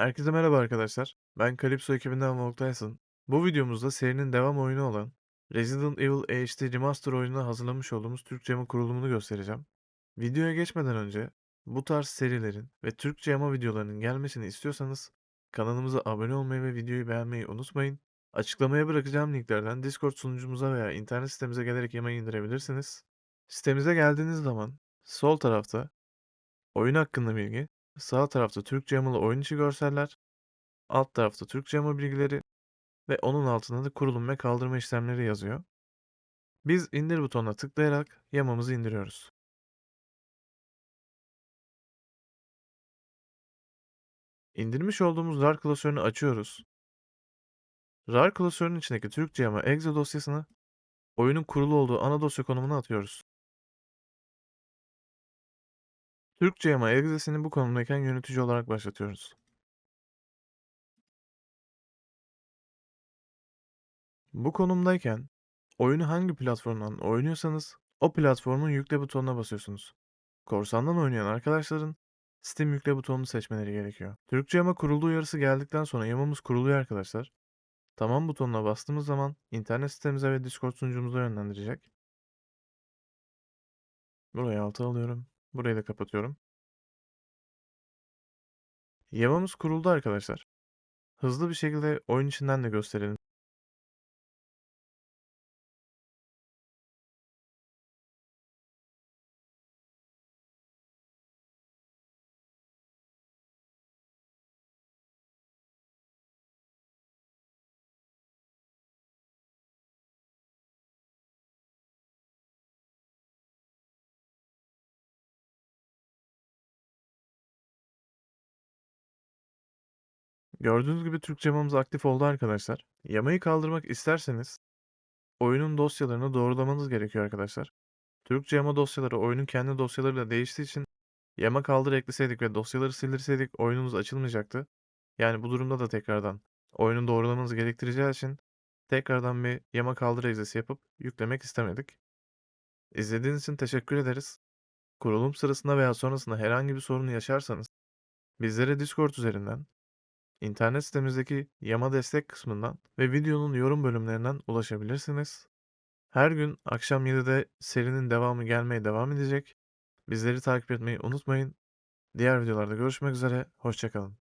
Herkese merhaba arkadaşlar. Ben Calypso ekibinden Volk Tyson. Bu videomuzda serinin devam oyunu olan Resident Evil HD Remaster oyununa hazırlamış olduğumuz Türkçe yama kurulumunu göstereceğim. Videoya geçmeden önce bu tarz serilerin ve Türkçe yama videolarının gelmesini istiyorsanız kanalımıza abone olmayı ve videoyu beğenmeyi unutmayın. Açıklamaya bırakacağım linklerden Discord sunucumuza veya internet sitemize gelerek yamayı indirebilirsiniz. Sitemize geldiğiniz zaman sol tarafta oyun hakkında bilgi, Sağ tarafta Türkçe yamalı oyun içi görseller, alt tarafta Türkçe yama bilgileri ve onun altında da kurulum ve kaldırma işlemleri yazıyor. Biz indir butonuna tıklayarak yamamızı indiriyoruz. İndirmiş olduğumuz RAR klasörünü açıyoruz. RAR klasörünün içindeki Türkçe yama exe dosyasını oyunun kurulu olduğu ana dosya konumuna atıyoruz. Türkçe yama exe'sini bu konumdayken yönetici olarak başlatıyoruz. Bu konumdayken oyunu hangi platformdan oynuyorsanız o platformun yükle butonuna basıyorsunuz. Korsandan oynayan arkadaşların Steam yükle butonunu seçmeleri gerekiyor. Türkçe yama kuruldu uyarısı geldikten sonra yamamız kuruluyor arkadaşlar. Tamam butonuna bastığımız zaman internet sitemize ve Discord sunucumuza yönlendirecek. Burayı alta alıyorum. Burayı da kapatıyorum. Yamamız kuruldu arkadaşlar. Hızlı bir şekilde oyun içinden de gösterelim. Gördüğünüz gibi Türkçe yamamız aktif oldu arkadaşlar. Yamayı kaldırmak isterseniz oyunun dosyalarını doğrulamanız gerekiyor arkadaşlar. Türkçe yama dosyaları oyunun kendi dosyalarıyla değiştiği için yama kaldır ekleseydik ve dosyaları sildirseydik oyunumuz açılmayacaktı. Yani bu durumda da tekrardan oyunu doğrulamanız gerektireceği için tekrardan bir yama kaldır egzesi yapıp yüklemek istemedik. İzlediğiniz için teşekkür ederiz. Kurulum sırasında veya sonrasında herhangi bir sorun yaşarsanız bizlere Discord üzerinden İnternet sitemizdeki Yama destek kısmından ve videonun yorum bölümlerinden ulaşabilirsiniz. Her gün akşam 7'de serinin devamı gelmeye devam edecek. Bizleri takip etmeyi unutmayın. Diğer videolarda görüşmek üzere, hoşçakalın.